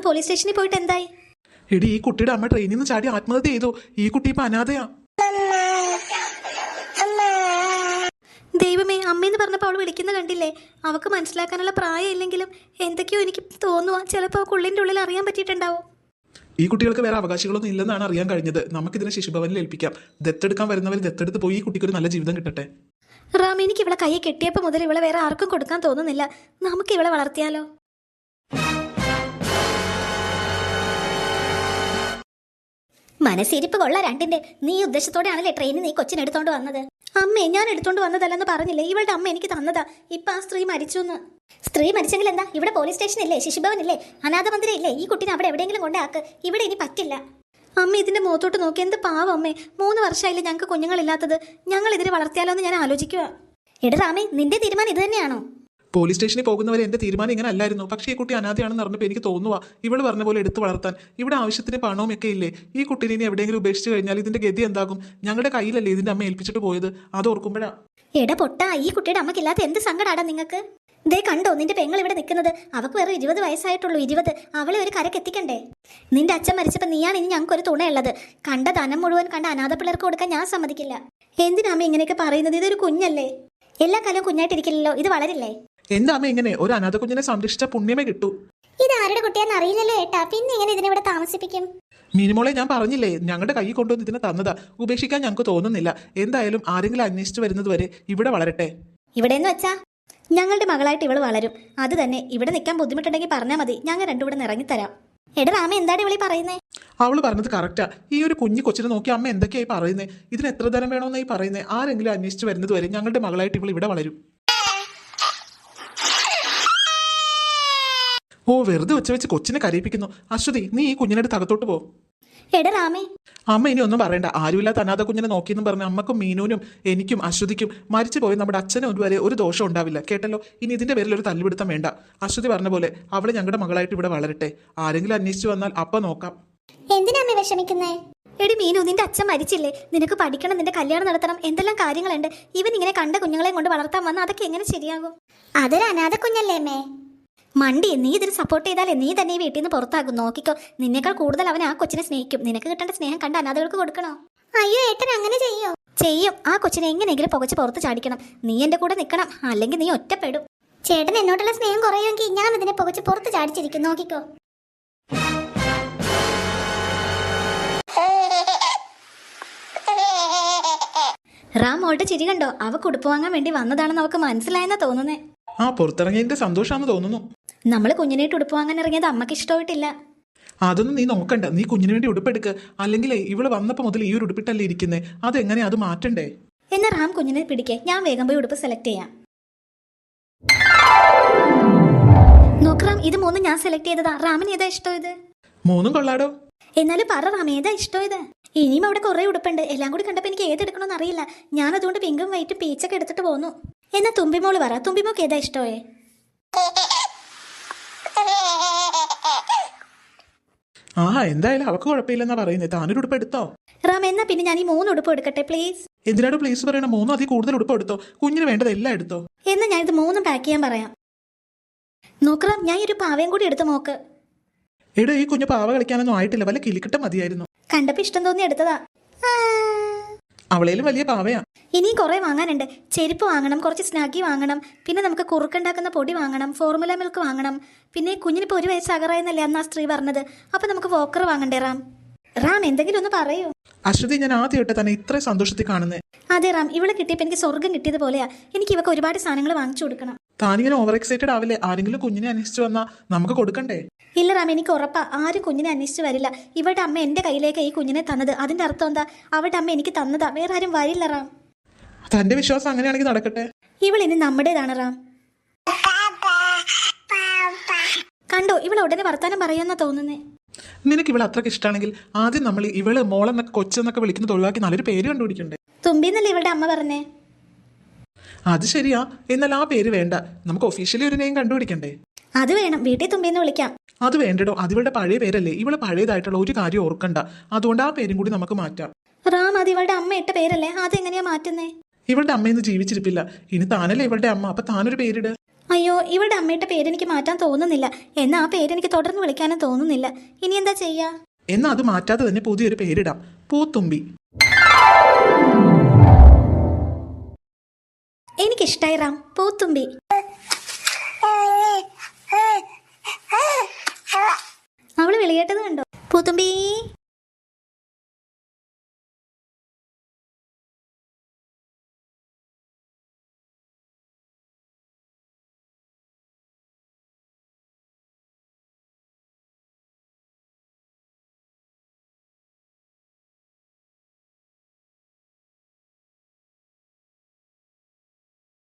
Ram police സ്റ്റേഷനിൽ പോയിട്ട് എന്തായി എടി ഈ കുട്ടിയുടെ അമ്മ ട്രെയിനിൽ നിന്ന് ചാടി ആത്മഹത്യ ചെയ്തു. ഈ കുട്ടി ഇപ്പൊ അനാഥയാ. ദൈവമേ അമ്മയെന്ന് പറഞ്ഞപ്പോൾ അവൾ വിളിക്കുന്ന കണ്ടില്ലേ? അവൾക്ക് മനസ്സിലാക്കാനുള്ള പ്രായം ഇല്ലെങ്കിലും എന്തൊക്കെയോ എനിക്ക് തോന്നുക ചിലപ്പോൾ കുള്ളിന്റെ ഉള്ളിൽ അറിയാൻ പറ്റിയിട്ടുണ്ടാവും. ഈ കുട്ടികൾക്ക് വേറെ അവകാശങ്ങളൊന്നും ഇല്ലെന്നാണ് അറിയാൻ കഴിഞ്ഞത്. നമുക്കിതിനെ ശിശുഭവനിൽ ഏൽപ്പിക്കാം. ദത്തെടുക്കാൻ വരുന്നവർ ദത്തെടുത്ത് പോയി ഈ കുട്ടിക്ക് ഒരു നല്ല ജീവിതം കിട്ടട്ടെ. റാം എനിക്ക് ഇവളെ കൈ കെട്ടിയപ്പോൾ മുതൽ ഇവളെ വേറെ ആർക്കും കൊടുക്കാൻ തോന്നുന്നില്ല. നമുക്ക് ഇവളെ വളർത്തിയാലോ? മനസ്സിരിപ്പ് കൊള്ള രണ്ടിന്റെ. നീ ഉദ്ദേശത്തോടെയാണല്ലേ ട്രെയിനിൽ നീ കൊച്ചിന് എടുത്തോണ്ട് വന്നത്? അമ്മേ ഞാൻ എടുത്തോണ്ട് വന്നതല്ലെന്ന് പറഞ്ഞില്ലേ? ഇവളുടെ അമ്മ എനിക്ക് തന്നതാ. ഇപ്പൊ ആ സ്ത്രീ മരിച്ചു എന്ന് സ്ത്രീ മരിച്ചെങ്കിൽ എന്താ? ഇവിടെ പോലീസ് സ്റ്റേഷൻ ഇല്ലേ? ശിശുഭവൻ ഇല്ലേ അനാഥ മന്ദിരം ഇല്ലേ? ഈ കുട്ടീനെ അവിടെ എവിടെയെങ്കിലും കൊണ്ടാക്ക് ഇവിടെ ഇനി പറ്റില്ല. അമ്മ ഇതിന്റെ മുഖത്തോട്ട് നോക്കി. എന്ത് പാവം അമ്മേ. മൂന്ന് വർഷമായില്ലേ ഞങ്ങൾക്ക് കുഞ്ഞുങ്ങളില്ലാത്തത്. ഞങ്ങൾ ഇതിനെ വളർത്തിയാലോ എന്ന് ഞാൻ ആലോചിക്കുക എടാ റാമേ നിന്റെ തീരുമാനം ഇത് തന്നെയാണോ? പോലീസ് സ്റ്റേഷനിൽ പോകുന്നവരെ എന്റെ തീരുമാനം ഇങ്ങനെ അല്ലായിരുന്നു. പക്ഷേ ഈ കുട്ടി അനാഥയാണെന്ന് പറഞ്ഞപ്പോൾ എനിക്ക് തോന്നുക ഇവൾ പറഞ്ഞ പോലെ എടുത്തു വളർത്താൻ. ഇവിടെ ആവശ്യത്തിന് പണവും ഒക്കെ ഇല്ലേ? ഈ കുട്ടീനെ ഇനി എവിടെയെങ്കിലും ഉപേക്ഷിച്ച് കഴിഞ്ഞാൽ ഇതിന്റെ ഗതി എന്താകും? ഞങ്ങളുടെ കയ്യിലല്ലേ ഇതിന്റെ അമ്മ ഏൽപ്പിച്ചിട്ട് പോയത്? അത് ഓർക്കുമ്പോഴാ. എടാ പൊട്ട ഈ കുട്ടിയുടെ അമ്മക്കില്ലാത്ത എന്ത് സങ്കടാടാ നിങ്ങൾക്ക് ദേ കണ്ടോ നിന്റെ പെങ്ങൾ ഇവിടെ നിൽക്കുന്നത്. അവക്ക് വെറും ഇരുപത് വയസ്സായിട്ടുള്ളൂ ഇരുപത്. അവളെ ഒരു കരക്ക് എത്തിക്കണ്ടേ? നിന്റെ അച്ഛൻ മരിച്ചപ്പോൾ നീയാണ് ഇനി ഞങ്ങൾക്ക് ഒരു തുണയുള്ളത്. കണ്ട ധനം മുഴുവൻ കണ്ട അനാഥ പിള്ളേർക്ക് കൊടുക്കാൻ ഞാൻ സമ്മതിക്കില്ല. എന്തിനാ അമ്മ ഇങ്ങനെയൊക്കെ പറയുന്നത്? ഇതൊരു കുഞ്ഞല്ലേ? എല്ലാ കാലവും കുഞ്ഞായിട്ടിരിക്കില്ലല്ലോ. ഇത് വളരില്ലേ? എന്റെ അമ്മ ഇങ്ങനെ? ഒരു അനാഥ കുഞ്ഞിനെ സംരക്ഷിച്ച പുണ്യമേ കിട്ടൂ. ഇത് ആരുടെ കുട്ടിയാന്ന് അറിയില്ലല്ലോ ഏട്ടാ. പിന്നെ എങ്ങനെ ഇതിനെ താമസിപ്പിക്കും? മിനിമോളെ ഞാൻ പറഞ്ഞില്ലേ ഞങ്ങളുടെ കൈ കൊണ്ടുവന്ന് ഇതിനെ തന്നതാ. ഉപേക്ഷിക്കാൻ ഞങ്ങൾക്ക് തോന്നുന്നില്ല. എന്തായാലും ആരെങ്കിലും അന്വേഷിച്ചു വരുന്നത് വരെ ഇവിടെ വളരട്ടെ. ഇവിടെ എന്ന് വെച്ചാ? ഞങ്ങളുടെ മകളായിട്ട് ഇവൾ വളരും. അത് തന്നെ ഇവിടെ നിൽക്കാൻ ബുദ്ധിമുട്ടുണ്ടെങ്കിൽ പറഞ്ഞാൽ മതി. ഞങ്ങൾ രണ്ടും ഇവിടെ ഇറങ്ങിത്തരാം എടാ രാമ എന്താണ് ഇവളി പറയുന്നേ? അവൾ പറഞ്ഞത് കറക്റ്റാ. ഈ ഒരു കുഞ്ഞു കൊച്ചിനെ നോക്കി അമ്മ എന്തൊക്കെയായി പറയുന്നത് ഇതിന് എത്ര ധനം വേണമെന്നായി പറയുന്നത് ആരെങ്കിലും അന്വേഷിച്ചു വരുന്നത് വരെ ഞങ്ങളുടെ മകളായിട്ട് ഇവൾ ഇവിടെ വളരും. ഓ വെറുതെ വെച്ച് വെച്ച് കൊച്ചിനെ കരയിപ്പിക്കുന്നു. അശ്വതി നീ ഈ കുഞ്ഞിനടുത്ത് അകത്തോട്ട് പോ. എടാ രാമേ. അമ്മ ഇനി ഒന്നും പറയണ്ട. ആരുമില്ലാത്ത അനാഥ കുഞ്ഞിനെ നോക്കിയെന്നും പറഞ്ഞ് അമ്മക്കും മീനൂനും എനിക്കും അശ്വതിക്കും മരിച്ചു പോയി നമ്മുടെ അച്ഛനും ഒരുവരെ ഒരു ദോഷം ഉണ്ടാവില്ല. കേട്ടല്ലോ? ഇനി ഇതിന്റെ പേരിൽ ഒരു തല്ലുപിടുത്തം വേണ്ട. അശ്വതി പറഞ്ഞ പോലെ അവൾ ഞങ്ങളുടെ മകളായിട്ട് ഇവിടെ വളരട്ടെ. ആരെങ്കിലും അന്വേഷിച്ചു വന്നാൽ അപ്പ നോക്കാം. എന്തിനാ അമ്മ വിഷമിക്കുന്നേ? എടി മീനു നിന്റെ അച്ഛൻ മരിച്ചില്ലേ? നിനക്ക് പഠിക്കണം നിന്റെ കല്യാണം നടത്തണം എന്തെല്ലാം കാര്യങ്ങളുണ്ട്? ഇവൻ ഇങ്ങനെ കണ്ട കുഞ്ഞുങ്ങളെ കൊണ്ട് വളർത്താൻ വന്ന അതൊക്കെ എങ്ങനെ ശരിയാകും? അതൊരു അനാഥ കുഞ്ഞല്ലേ അമ്മേ? മണ്ടി നീ ഇതിന് സപ്പോർട്ട് ചെയ്താലേ നീ തന്നെ വീട്ടിൽ നിന്ന് പുറത്താകും. നോക്കിക്കോ നിന്നേക്കാൾ കൂടുതൽ അവൻ ആ കൊച്ചിനെ സ്നേഹിക്കും. നിനക്ക് കിട്ടേണ്ട സ്നേഹം കണ്ട അനാഥകൾക്ക് കൊടുക്കണോ? അയ്യോ ഏട്ടൻ അങ്ങനെ ചെയ്യോ? ചെയ്യും. ആ കൊച്ചിനെ എങ്ങനെയെങ്കിലും പുകച്ച് പുറത്ത് ചാടിക്കണം. നീ എന്റെ കൂടെ നിൽക്കണം അല്ലെങ്കിൽ നീ ഒറ്റപ്പെടും. ചേട്ടൻ എന്നോടുള്ള സ്നേഹം കുറയുമെങ്കിൽ ഞാൻ ഇതിനെ പുകച്ച് പുറത്ത് ചാടിച്ചിരിക്കും. നോക്കിക്കോ. റാം മോളുടെ ചിരി കണ്ടോ? അവ കുടുപ്പ് വാങ്ങാൻ വേണ്ടി വന്നതാണെന്ന് അവക്ക് മനസ്സിലായെന്നാ തോന്നുന്നേ. ആ പുറത്തിറങ്ങിയതിന്റെ സന്തോഷാന്ന് തോന്നുന്നു. നമ്മൾ കുഞ്ഞിനായിട്ട് ഉടുപ്പ് വാങ്ങാൻ ഇറങ്ങിയത് അമ്മയ്ക്ക് ഇഷ്ടമായിട്ടില്ല. അതൊന്നും നീ നോക്കണ്ട. നീ കുഞ്ഞിന് വേണ്ടി ഉടുപ്പെടുക്ക് അല്ലെങ്കിൽ ഇവൾ വന്നപ്പോ മുതൽ ഈ ഒരു ഉടുപ്പിട്ടല്ലേ ഇരിക്കുന്നേ. അതെങ്ങനെ അത് മാറ്റണ്ടേ? എന്നാ റാം കുഞ്ഞിനെ പിടിക്കേ. ഞാൻ വേഗം പോയി ഉടുപ്പ് സെലക്ട് ചെയ്യാം. നോക്ക് റാം ഇത് മൂന്നും ഞാൻ സെലക്ട് ചെയ്തതാ. റാമിന് ഏതാ ഇഷ്ടം ഇത്? മൂന്നും കൊള്ളാടോ. എന്നാലും പറ റാം ഏതാ ഇഷ്ടം ഇത്? ഇനിയും അവിടെ കുറെ ഉടുപ്പുണ്ട്. എല്ലാം കൂടി കണ്ടപ്പോൾ എനിക്ക് ഏതെടുക്കണമെന്ന് അറിയില്ല. ഞാൻ അതുകൊണ്ട് പിങ്കും വൈറ്റും പീച്ചൊക്കെ എടുത്തിട്ട് പോന്നു. എന്നാ തുമ്പിമോൾ പറ. തുമ്പിമോക്ക് ഏതാ ഇഷ്ടമേ ആ എന്തായാലും അവക്ക് കുഴപ്പമില്ലെന്നാ പറയുന്നത് താനൊരു ഉടുപ്പ് എടുത്തോ? റാം എന്നാ പിന്നെ ഞാൻ ഈ മൂന്ന് ഉടുപ്പ് എടുക്കട്ടെ പ്ലീസ് എന്തിനാണ് പ്ലീസ് പറയണ? മൂന്നും അതിൽ കൂടുതൽ ഉടുപ്പ് എടുത്തോ? കുഞ്ഞിന് വേണ്ടത് എല്ലാം എടുത്തോ? എന്നാ ഞാൻ ഇത് മൂന്നും പാക്ക് ചെയ്യാൻ പറയാം. നോക്കറാം ഞാൻ ഈ ഒരു പാവയും കൂടി എടുത്ത് നോക്ക്. എടോ ഈ കുഞ്ഞു പാവ കളിക്കാനൊന്നും ആയിട്ടില്ല. വല്ല കിലിക്കിട്ട മതിയായിരുന്നു. കണ്ടപ്പോ ഇഷ്ടം തോന്നി എടുത്തതാ. അവളേലും വലിയ പാവയാ. ഇനിയും കുറെ വാങ്ങാനുണ്ട്. ചെരുപ്പ് വാങ്ങണം കുറച്ച് സ്നാഗി വാങ്ങണം പിന്നെ നമുക്ക് കുറുക്കുണ്ടാക്കുന്ന പൊടി വാങ്ങണം ഫോർമുല മിൽക്ക് വാങ്ങണം. പിന്നെ കുഞ്ഞിനിപ്പോ ഒരു വയസ്സാകറായെന്നല്ലേ അന്ന് ആ സ്ത്രീ പറഞ്ഞത്. അപ്പൊ നമുക്ക് വോക്കർ വാങ്ങണ്ടേ റാം? റാം എന്തെങ്കിലും ഒന്ന് പറയൂ. അശ്വതി ഞാൻ ആദ്യമായിട്ട് തന്നെ ഇത്ര സന്തോഷത്തിൽ കാണുന്നേ. അതെ റാം. ഇവിടെ കിട്ടിയപ്പോ എനിക്ക് സ്വർഗം കിട്ടിയതുപോലെയാ എനിക്ക് ഇവക്ക് ഒരുപാട് സാധനങ്ങൾ വാങ്ങിച്ചു കൊടുക്കണം. താനിങ്ങനെ ഓവർ എക്സൈറ്റഡ് ആവില്ലേ? ആരെങ്കിലും കുഞ്ഞിനെ അന്വേഷിച്ചു വന്നാ നമുക്ക് കൊടുക്കണ്ടേ? ഇല്ല റാം എനിക്ക് ഉറപ്പാ. ആരും കുഞ്ഞിനെ അന്വേഷിച്ച് വരില്ല. ഇവളുടെ അമ്മ എന്റെ കയ്യിലേക്ക് ഈ കുഞ്ഞിനെ തന്നത്. അതിന്റെ അർത്ഥം എന്താ? അവിടെ അമ്മ എനിക്ക് തന്നതാ. വേറെ ആരും വരില്ല റാം. തന്റെ വിശ്വാസം അങ്ങനെയാണെങ്കിൽ നടക്കട്ടെ? ഇവൾ ഇനി നമ്മുടേതാണ് റാം. കണ്ടോ ഇവൾ ഉടനെ വർത്താനം പറയുമെന്നാ തോന്നുന്നേ. നിനക്ക് ഇവൾ അത്രയ്ക്ക് ഇഷ്ടമാണെങ്കിൽ ആദ്യം നമ്മൾ ഇവൾ മോളെന്നൊക്കെ കൊച്ചെന്നൊക്കെ വിളിക്കുന്ന തൊഴിലാക്കി നല്ലൊരു പേര് കണ്ടുപിടിക്കണ്ടേ? തുമ്പിന്നല്ലേ ഇവളുടെ അമ്മ പറഞ്ഞേ? അത് ശരിയാ. എന്നാൽ ആ പേര് വേണ്ട. നമുക്ക് ഒഫീഷ്യലി ഒരു നെയിം കണ്ടുപിടിക്കണ്ടേ? അത് വേണം. വീട്ടിൽ തുമ്പിന്ന് വിളിക്കാം. അത് വേണ്ടടോ. അത് ഇവളുടെ പഴയ പേരല്ലേ. ഇവൾ പഴയതായിട്ടുള്ള ഒരു കാര്യം ഓർക്കണ്ട. അതുകൊണ്ട് ആ പേരും കൂടി നമുക്ക് മാറ്റാം. റാം അത് ഇവളുടെ അമ്മ ഇട്ട പേരല്ലേ? അതെങ്ങനെയാ മാറ്റുന്നേ? ഇവളുടെ അമ്മ ഇന്ന് ജീവിച്ചിരിപ്പില്ല. ഇനി താനല്ലേ ഇവളുടെ അമ്മ? അപ്പൊ താനൊരു പേരിട്. അയ്യോ ഇവളുടെ അമ്മയുടെ പേര് എനിക്ക് മാറ്റാൻ തോന്നുന്നില്ല. എന്നാ ആ പേര് എനിക്ക് തുടർന്ന് വിളിക്കാനും തോന്നുന്നില്ല. ഇനി എന്താ ചെയ്യാ? എന്നാ അത് മാറ്റാതെ തന്നെ പുതിയൊരു പേരിടാം. പൂത്തുമ്പി. എനിക്കിഷ്ടായി റാം പൂത്തുമ്പി അവൾ വിളിയേട്ടത് കണ്ടോ പൂത്തുമ്പി